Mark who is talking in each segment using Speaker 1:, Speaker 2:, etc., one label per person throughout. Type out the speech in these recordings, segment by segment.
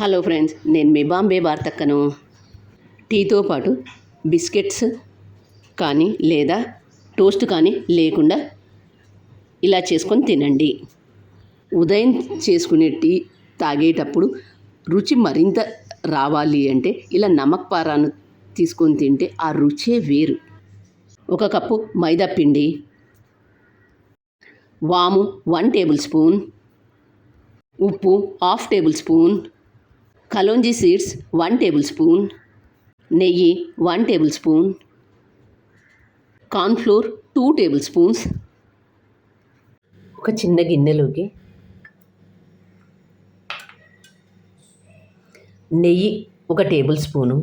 Speaker 1: Hello friends నేను మీ బాంబే వార్తక్కను. టీతో పాటు biscuits కానీ లేదా టోస్ట్ కానీ లేకుండా ఇలా చేసుకొని తినండి. ఉదయం చేసుకునే టీ తాగేటప్పుడు రుచి మరింత రావాలి అంటే ఇలా నమక్ పారాను తీసుకొని తింటే ఆ రుచే వేరు. ఒక కప్పు మైదా పిండి వాము వన్ టేబుల్ స్పూన్ ఉప్పు half tablespoon kalonji seeds one tablespoon. నెయ్యి one tablespoon. Cornflour two tablespoons. ఒక చిన్న గిన్నెలోకి నెయ్యి ఒక tablespoon.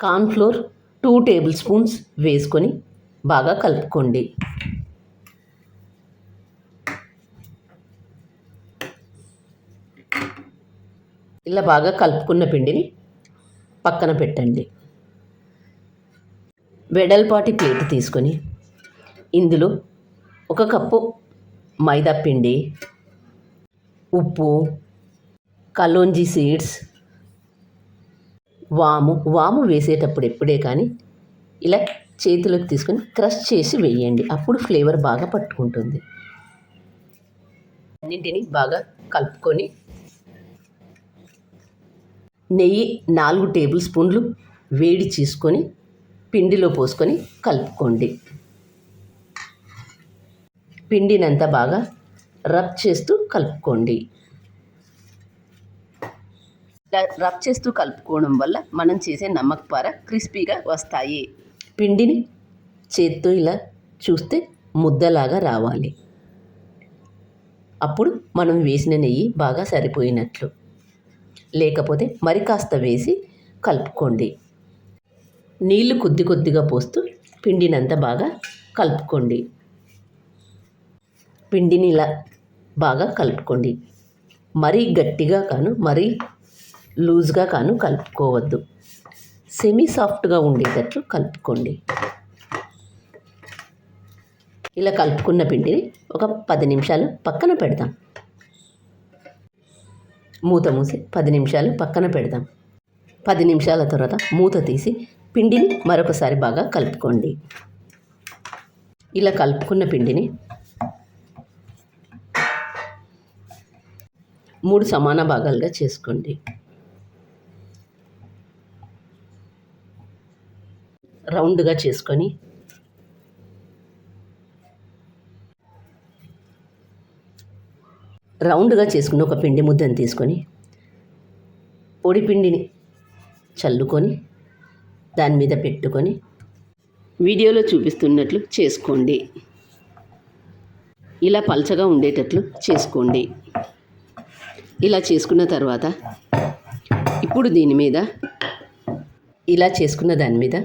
Speaker 1: Cornflour two tablespoons వేసుకొని బాగా కలుపుకోండి. ఇలా బాగా కలుపుకున్న పిండిని పక్కన పెట్టండి. వెడల్పాటి ప్లేట్ తీసుకొని ఇందులో ఒక కప్పు మైదా పిండి ఉప్పు కలోంజీ సీడ్స్ వాము. వాము వేసేటప్పుడు ఎప్పుడే కానీ ఇలా చేతిలోకి తీసుకొని క్రష్ చేసి వేయండి. అప్పుడు ఫ్లేవర్ బాగా పట్టుకుంటుంది. అన్నింటినీ బాగా కలుపుకొని నెయ్యి నాలుగు టేబుల్ స్పూన్లు వేడి చేసుకొని పిండిలో పోసుకొని కలుపుకోండి. పిండినంత బాగా రబ్ చేస్తూ కలుపుకోండి. ఇలా రబ్ చేస్తూ కలుపుకోవడం వల్ల మనం చేసే నమ్మక పార క్రిస్పీగా వస్తాయి. పిండిని చేత్తో ఇలా చూస్తే ముద్దలాగా రావాలి. అప్పుడు మనం వేసిన నెయ్యి బాగా సరిపోయినట్లు. లేకపోతే మరి కాస్త వేసి కలుపుకోండి. నీళ్ళు కొద్ది కొద్దిగా పోస్తూ పిండినంత బాగా కలుపుకోండి. పిండిని ఇలా బాగా కలుపుకోండి. మరీ గట్టిగా కాను మరీ లూజ్గా కాను కలుపుకోవద్దు. సెమీ సాఫ్ట్గా ఉండేటట్లు కలుపుకోండి. ఇలా కలుపుకున్న పిండిని ఒక పది నిమిషాలు పక్కన పెడదాం. మూత మూసి పది నిమిషాలు పక్కన పెడదాం. పది నిమిషాల తర్వాత మూత తీసి పిండిని మరొకసారి బాగా కలుపుకోండి. ఇలా కలుపుకున్న పిండిని మూడు సమాన భాగాలుగా చేసుకోండి. రౌండ్గా చేసుకొని రౌండ్గా చేసుకుని ఒక పిండి ముద్దను తీసుకొని పొడి పిండిని చల్లుకొని దాని మీద పెట్టుకొని వీడియోలో చూపిస్తున్నట్లు చేసుకోండి. ఇలా పల్చగా ఉండేటట్లు చేసుకోండి. ఇలా చేసుకున్న తర్వాత ఇప్పుడు దీని మీద ఇలా చేసుకున్న దాని మీద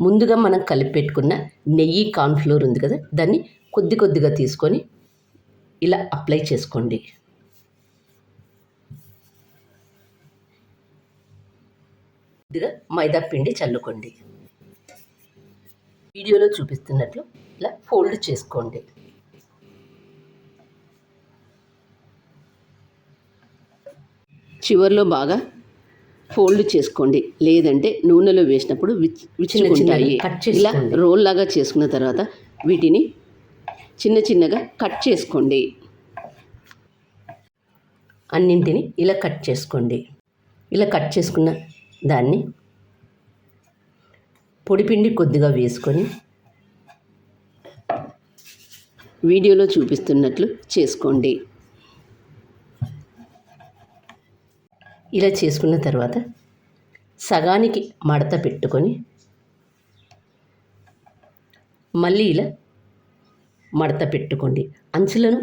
Speaker 1: ముందుగా మనం కలిపి పెట్టుకున్న నెయ్యి కార్న్ఫ్లోర్ ఉంది కదా దాన్ని కొద్ది కొద్దిగా తీసుకొని ఇలా అప్లై చేసుకోండి. కొద్దిగా మైదా పిండి చల్లుకోండి. వీడియోలో చూపిస్తున్నట్లు ఇలా ఫోల్డ్ చేసుకోండి. చివర్లో బాగా ఫోల్డ్ చేసుకోండి. లేదంటే నూనెలో వేసినప్పుడు విచ్ విచ్చుకుంటాయి
Speaker 2: కట్
Speaker 1: ఇలా. రోల్ లాగా చేసుకున్న తర్వాత వీటిని చిన్న చిన్నగా కట్ చేసుకోండి. అన్నింటిని ఇలా కట్ చేసుకోండి. ఇలా కట్ చేసుకున్న దాన్ని పొడిపిండి కొద్దిగా వేసుకొని వీడియోలో చూపిస్తున్నట్లు చేసుకోండి. ఇలా చేసుకున్న తర్వాత సగానికి మడత పెట్టుకొని మళ్ళీ ఇలా మడత పెట్టుకోండి. అంచులను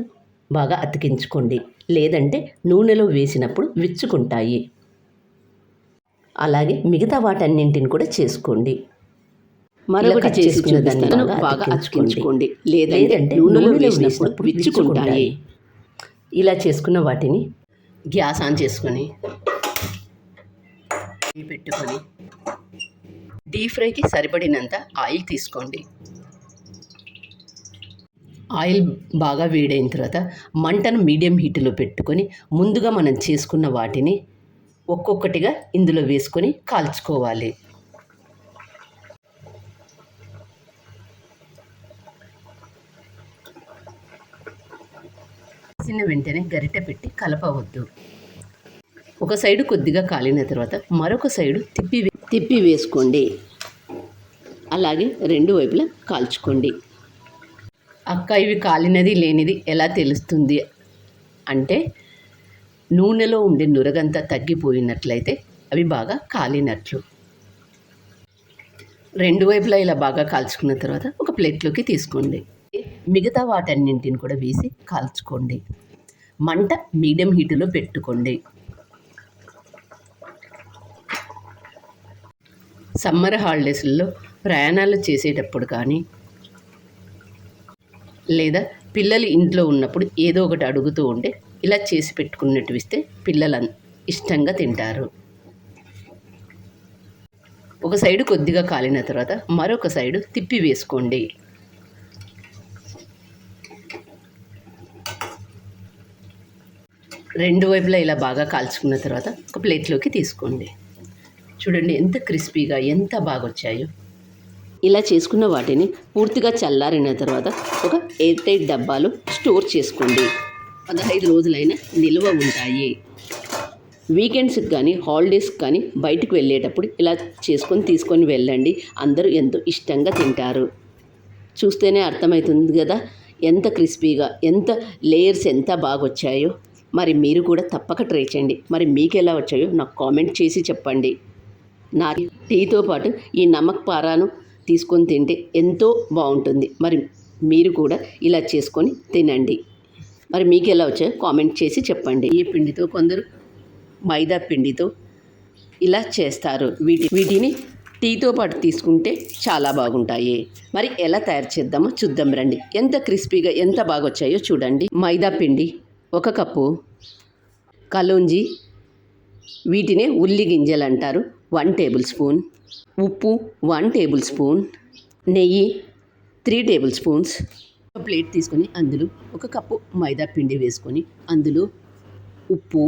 Speaker 1: బాగా అతికించుకోండి. లేదంటే నూనెలో వేసినప్పుడు విచ్చుకుంటాయి. అలాగే మిగతా వాటన్నింటిని కూడా చేసుకోండి. మరొకటి
Speaker 2: కట్
Speaker 1: చేసుకున్న దాన్ని బాగా అతికించుకోండి. లేదంటే నూనెలో వేసినప్పుడు విచ్చుకుంటాయి. ఇలా చేసుకున్న వాటిని గ్యాస్ ఆన్ చేసుకొని పెట్టుకొని డీప్ ఫ్రైకి సరిపడినంత ఆయిల్ తీసుకోండి. ఆయిల్ బాగా వేడైన తర్వాత మంటను మీడియం హీట్లో పెట్టుకొని ముందుగా మనం చేసుకున్న వాటిని ఒక్కొక్కటిగా ఇందులో వేసుకొని కాల్చుకోవాలి. చిన్న వెంటనే గరిటె పెట్టి కలపవద్దు. ఒక సైడు కొద్దిగా కాలిన తర్వాత మరొక సైడు తిప్పి తిప్పి వేసుకోండి. అలాగే రెండు వైపులా కాల్చుకోండి. అక్క ఇవి కాలినది లేనిది ఎలా తెలుస్తుంది? అంటే నూనెలో ఉండే నురగంతా తగ్గిపోయినట్లయితే అవి బాగా కాలినట్లు. రెండు వైపులా ఇలా బాగా కాల్చుకున్న తర్వాత ఒక ప్లేట్లోకి తీసుకోండి. మిగతా వాటన్నింటిని కూడా వేసి కాల్చుకోండి. మంట మీడియం హీటులో పెట్టుకోండి. సమ్మర్ హాలిడేస్లో ప్రయాణాలు చేసేటప్పుడు కానీ లేదా పిల్లలు ఇంట్లో ఉన్నప్పుడు ఏదో ఒకటి అడుగుతూ ఉంటే ఇలా చేసి పెట్టుకున్నట్టు ఇస్తే పిల్లలు ఇష్టంగా తింటారు. ఒక సైడు కొద్దిగా కాలిన తర్వాత మరొక సైడు తిప్పి వేసుకోండి. రెండు వైపులా ఇలా బాగా కాల్చుకున్న తర్వాత ఒక ప్లేట్లోకి తీసుకోండి. చూడండి ఎంత క్రిస్పీగా ఎంత బాగా వచ్చాయో ఇలా చేసుకున్న వాటిని పూర్తిగా చల్లారిన తర్వాత ఒక ఎయిర్ టైట్ డబ్బాలో స్టోర్ చేసుకోండి. పదహైదు రోజులైనా నిల్వ ఉంటాయి. వీకెండ్స్కి కానీ హాలిడేస్కి కానీ బయటకు వెళ్ళేటప్పుడు ఇలా చేసుకొని తీసుకొని వెళ్ళండి. అందరూ ఎంతో ఇష్టంగా తింటారు. చూస్తేనే అర్థమవుతుంది కదా ఎంత క్రిస్పీగా ఎంత లేయర్స్ ఎంత బాగా వచ్చాయో మరి మీరు కూడా తప్పక ట్రై చేయండి. మరి మీకు ఎలా వచ్చాయో నాకు కామెంట్ చేసి చెప్పండి. నా టీతో పాటు ఈ నమక్ పారాను తీసుకొని తింటే ఎంతో బాగుంటుంది. మరి మీరు కూడా ఇలా చేసుకొని తినండి. మరి మీకు ఎలా వచ్చాయో కామెంట్ చేసి చెప్పండి. ఈ పిండితో కొందరు మైదా పిండితో ఇలా చేస్తారు. వీటి వీటిని టీతో పాటు తీసుకుంటే చాలా బాగుంటాయి. మరి ఎలా తయారు చేద్దామో చూద్దాం రండి. ఎంత క్రిస్పీగా ఎంత బాగా వచ్చాయో చూడండి. మైదా పిండి ఒక కప్పు. కలోంజి. వీటినే ఉల్లి గింజలు అంటారు. One tablespoon. ఉప్పు వన్ టేబుల్ స్పూన్. నెయ్యి త్రీ టేబుల్ స్పూన్స్. ఒక ప్లేట్ తీసుకొని అందులో ఒక కప్పు మైదా పిండి వేసుకొని అందులో ఉప్పు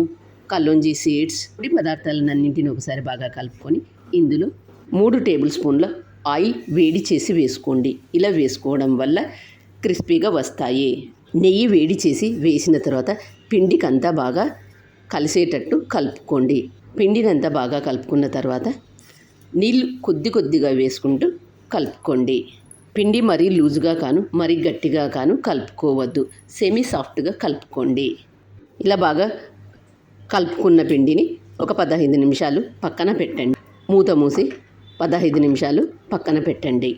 Speaker 1: కల్లోంజి సీడ్స్ పొడి పదార్థాలన్నింటిని ఒకసారి బాగా కలుపుకొని ఇందులో మూడు టేబుల్ స్పూన్ల ఆయిల్ వేడి చేసి వేసుకోండి. ఇలా వేసుకోవడం వల్ల క్రిస్పీగా వస్తాయి. నెయ్యి వేడి చేసి వేసిన తర్వాత పిండికంతా బాగా కలిసేటట్టు కలుపుకోండి. పిండినంతా బాగా కలుపుకున్న తర్వాత నీళ్ళు కొద్ది కొద్దిగా వేసుకుంటూ కలుపుకోండి. పిండి మరీ లూజుగా కాను మరీ గట్టిగా కాను కలుపుకోవద్దు. సెమీ సాఫ్ట్గా కలుపుకోండి. ఇలా బాగా కలుపుకున్న పిండిని ఒక పదహైదు నిమిషాలు పక్కన పెట్టండి. మూత మూసి పదహైదు నిమిషాలు పక్కన పెట్టండి.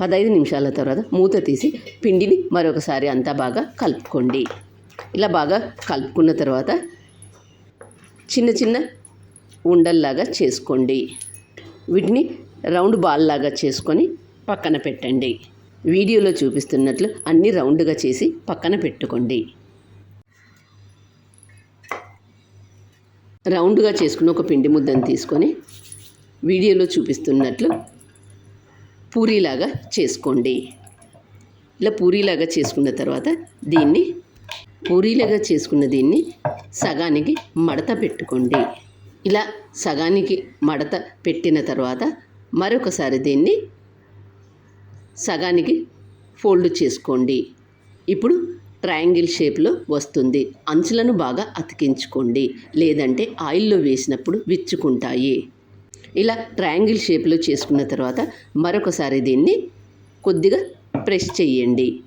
Speaker 1: పదహైదు నిమిషాల తర్వాత మూత తీసి పిండిని మరొకసారి అంతా బాగా కలుపుకోండి. ఇలా బాగా కలుపుకున్న తర్వాత చిన్న చిన్న ఉండల్లాగా చేసుకోండి. వీటిని రౌండ్ బాల్ లాగా చేసుకొని పక్కన పెట్టండి. వీడియోలో చూపిస్తున్నట్లు అన్ని రౌండ్గా చేసి పక్కన పెట్టుకోండి. రౌండ్గా చేసుకుని ఒక పిండి ముద్దను తీసుకొని వీడియోలో చూపిస్తున్నట్లు పూరీలాగా చేసుకోండి. ఇలా పూరీలాగా చేసుకున్న తర్వాత దీన్ని పూరీలాగా చేసుకున్న దీన్ని సగానికి మడత పెట్టుకోండి. ఇలా సగానికి మడత పెట్టిన తర్వాత మరొకసారి దీన్ని సగానికి ఫోల్డ్ చేసుకోండి. ఇప్పుడు ట్రయాంగిల్ షేప్లో వస్తుంది. అంచులను బాగా అతికించుకోండి. లేదంటే ఆయిల్లో వేసినప్పుడు విచ్చుకుంటాయి. ఇలా ట్రయాంగిల్ షేప్లో చేసుకున్న తర్వాత మరొకసారి దీన్ని కొద్దిగా ప్రెస్ చేయండి.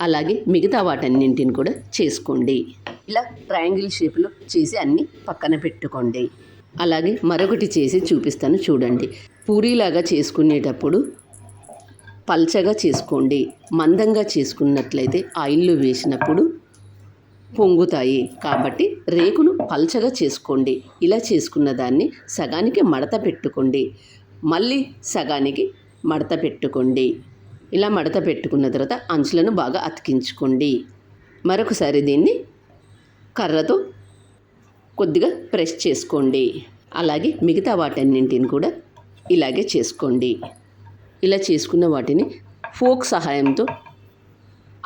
Speaker 1: అలాగే మిగతా వాటన్నింటిని కూడా చేసుకోండి. ఇలా ట్రయాంగిల్ షేప్లో చేసి అన్నీ పక్కన పెట్టుకోండి. అలాగే మరొకటి చేసి చూపిస్తాను చూడండి. పూరీలాగా చేసుకునేటప్పుడు పల్చగా చేసుకోండి. మందంగా చేసుకున్నట్లయితే ఆయిల్లో వేసినప్పుడు పొంగుతాయి. కాబట్టి రేకును పల్చగా చేసుకోండి. ఇలా చేసుకున్న దాన్ని సగానికి మడత పెట్టుకోండి. మళ్ళీ సగానికి మడత పెట్టుకోండి. ఇలా మడత పెట్టుకున్న తర్వాత అంచులను బాగా అతికించుకోండి. మరొకసారి దీన్ని కర్రతో కొద్దిగా ప్రెస్ చేసుకోండి. అలాగే మిగతా వాటన్నింటిని కూడా ఇలాగే చేసుకోండి. ఇలా చేసుకున్న వాటిని ఫోక్ సహాయంతో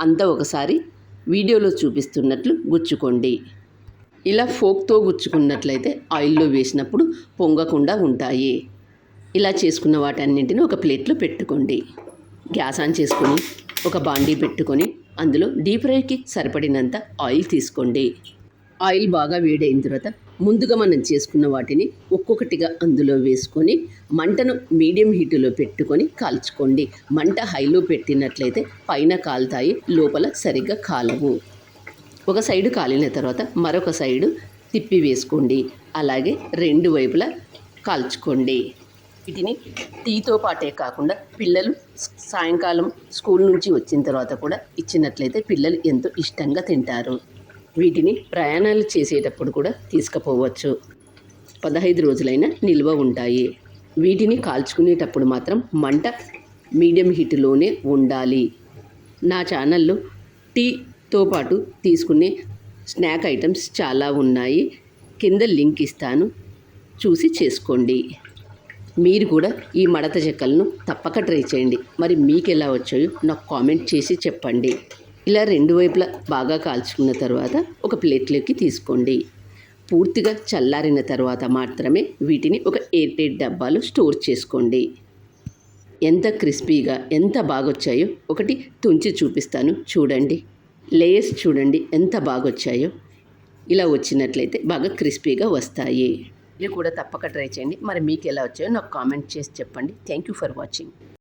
Speaker 1: అంతా ఒకసారి వీడియోలో చూపిస్తున్నట్లు గుచ్చుకోండి. ఇలా ఫోక్తో గుచ్చుకున్నట్లయితే ఆయిల్లో వేసినప్పుడు పొంగకుండా ఉంటాయి. ఇలా చేసుకున్న వాటన్నింటిని ఒక ప్లేట్లో పెట్టుకోండి. గ్యాస్ ఆన్ చేసుకొని ఒక బాండీ పెట్టుకొని అందులో డీప్ ఫ్రైకి సరిపడినంత ఆయిల్ తీసుకోండి. ఆయిల్ బాగా వేడైన తర్వాత ముందుగా మనం చేసుకున్న వాటిని ఒక్కొక్కటిగా అందులో వేసుకొని మంటను మీడియం హీటులో పెట్టుకొని కాల్చుకోండి. మంట హైలో పెట్టినట్లయితే పైన కాలుతాయి లోపల సరిగ్గా కాలవు. ఒక సైడు కాలిన తర్వాత మరొక సైడు తిప్పి వేసుకోండి. అలాగే రెండు వైపులా కాల్చుకోండి. వీటిని టీతో పాటే కాకుండా పిల్లలు సాయంకాలం స్కూల్ నుంచి వచ్చిన తర్వాత కూడా ఇచ్చినట్లయితే పిల్లలు ఎంతో ఇష్టంగా తింటారు. వీటిని ప్రయాణాలు చేసేటప్పుడు కూడా తీసుకుపోవచ్చు. పదహైదు రోజులైనా నిల్వ ఉంటాయి. వీటిని కాల్చుకునేటప్పుడు మాత్రం మంట మీడియం హీట్లోనే ఉండాలి. నా ఛానల్లో టీతో పాటు తీసుకునే స్నాక్ ఐటమ్స్ చాలా ఉన్నాయి. కింద లింక్ ఇస్తాను. చూసి చేసుకోండి. మీరు కూడా ఈ మడత చెక్కలను తప్పక ట్రై చేయండి. మరి మీకు ఎలా వచ్చాయో నాకు కామెంట్ చేసి చెప్పండి. ఇలా రెండు వైపులా బాగా కాల్చుకున్న తర్వాత ఒక ప్లేట్లోకి తీసుకోండి. పూర్తిగా చల్లారిన తర్వాత మాత్రమే వీటిని ఒక ఎయిర్ టైట్ డబ్బాలో స్టోర్ చేసుకోండి. ఎంత క్రిస్పీగా ఎంత బాగొచ్చాయో ఒకటి తుంచి చూపిస్తాను. చూడండి. లేయర్స్ చూడండి ఎంత బాగొచ్చాయో. ఇలా వచ్చినట్లయితే బాగా క్రిస్పీగా వస్తాయి. ఇవి కూడా తప్పక ట్రై చేయండి. మరి మీకు ఎలా వచ్చాయో నాకు కామెంట్ చేసి చెప్పండి. Thank you for watching